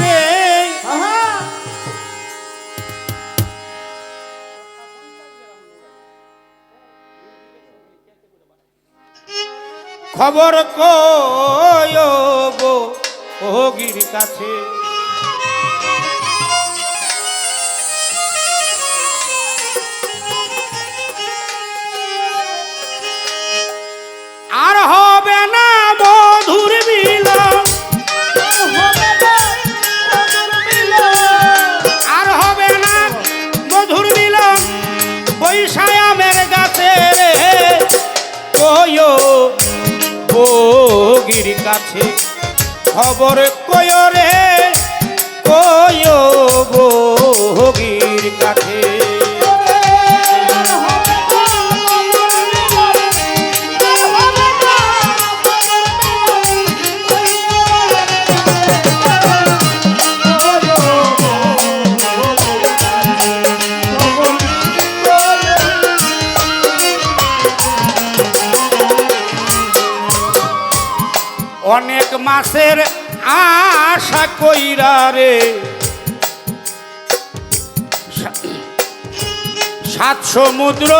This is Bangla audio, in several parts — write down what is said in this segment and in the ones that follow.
রে। খবর কয়ব গির কাছে? খবর কয় রে কয়ো ভোগির কাছে? অনেক আশা কইরা রে। সাত সমুদ্র,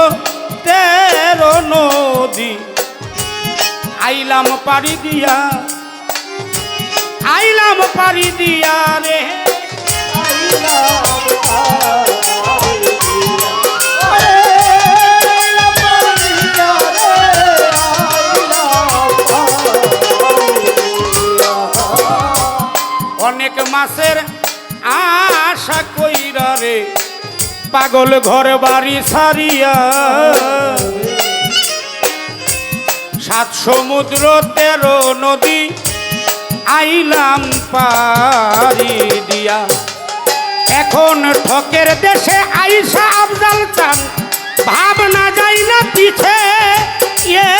তেরো নদী, আইলাম পাড়ি দিয়া, আইলাম পাড়ি দিয়া রে। অনেক মাসের আশা কইরা রে, পাগল ঘর বাড়ি সারিয়া সাত সমুদ্র, তেরো নদী আইলাম পারি দিয়া। এখন ঠকের দেশে আইসা আফজাল চান, ভাবনা যাই না পিছে ইয়ে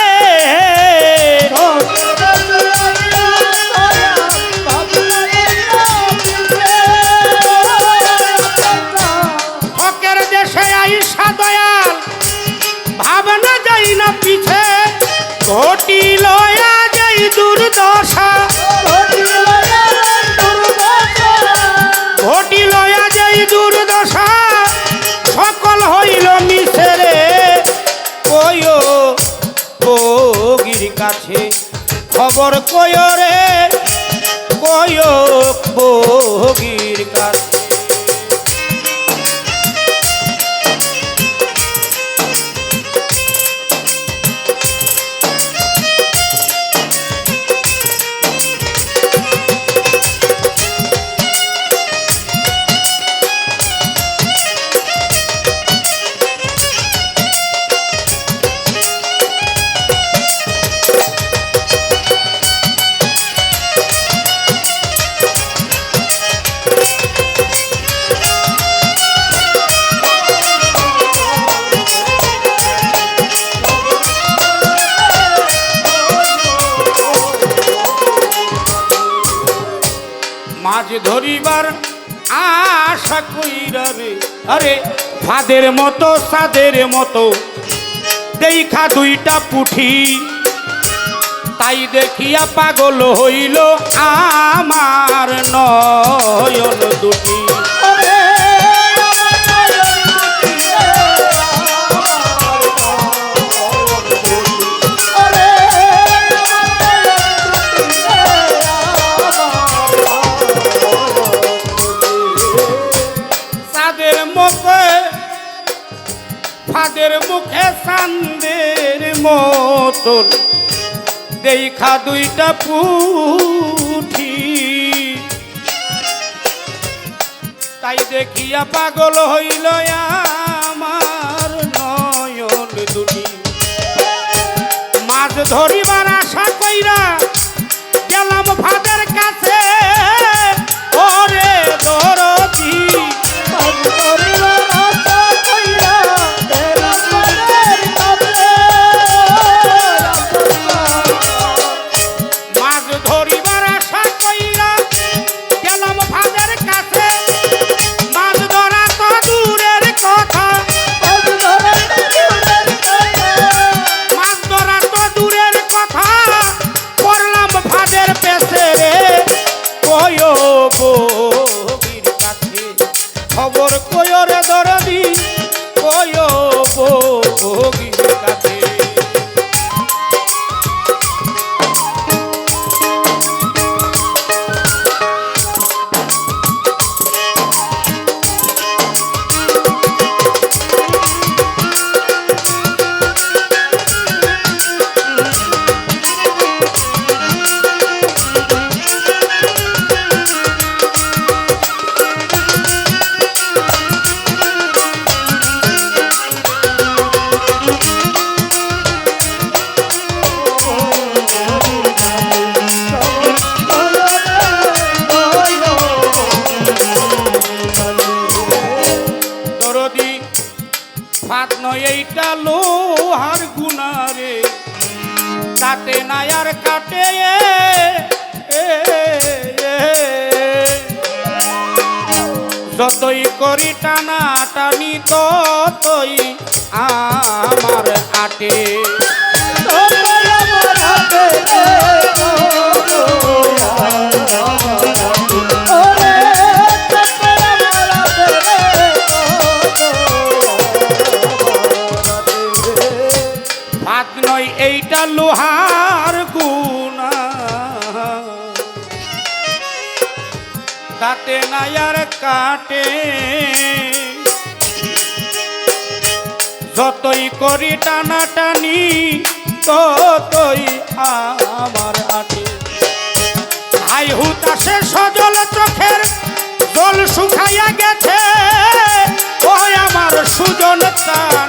দয়াল, ভাবনা যাই না পিছে, ঘটি লয়া যাই দুর্দশা। যাই দুর্দশা হইল মিছেরে। কয়ো কাছে খবর কয় রে। ভোগির কাছে ধরিবার আশা কইরা রে, আরে ফাদের মতো, সাদের মতো দেখা দুইটা পুঠি। তাই দেখিয়া পাগল হইল আমার নয়ন দুটি। মতন দেখা দুইটা পুঠি। তাই দেখিয়া পাগল হইল আমার নয়ন দুটি। মাছ ধরিবার এইটা লোহার গুনারে কাটে না আর কাটে। যতই করি টানা টানি ততই আমার আটে এইটা লোহার গুনা কাটে না আর কাটে। যতই করি টানা টানি ততই আমার আটে। হাই হুতাশে সজল চোখের, জল শুকাইয়া গেছে। ওই আমার সুজন চান।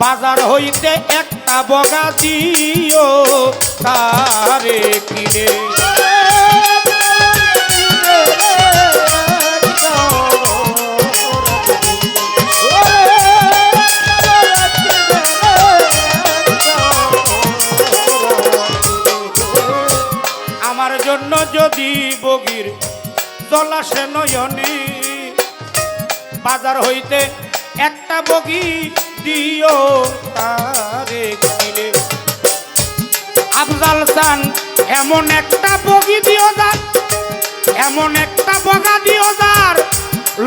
বাজার হইতে একটা বগা দিও, তারে কিনে। আমার জন্য যদি বগির জলাশে নয়নে বাজার হইতে একটা বগি দিও তারে কিনে আফজাল চান এমন একটা বগি দিও যার, এমন একটা বগা দিও যার,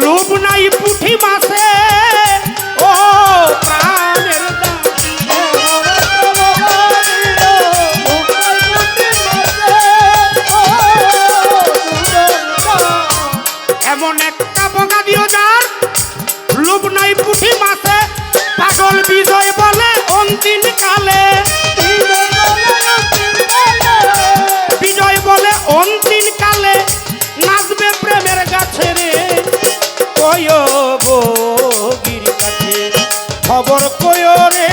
লোভ নাই পুঠি মাছে ও এমন একটা খবর কয় রে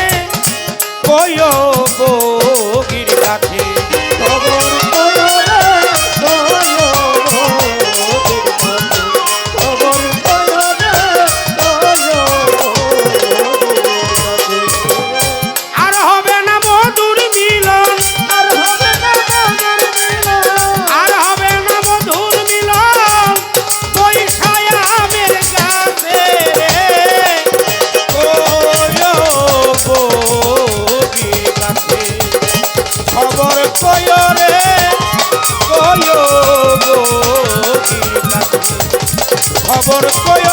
খবর কয়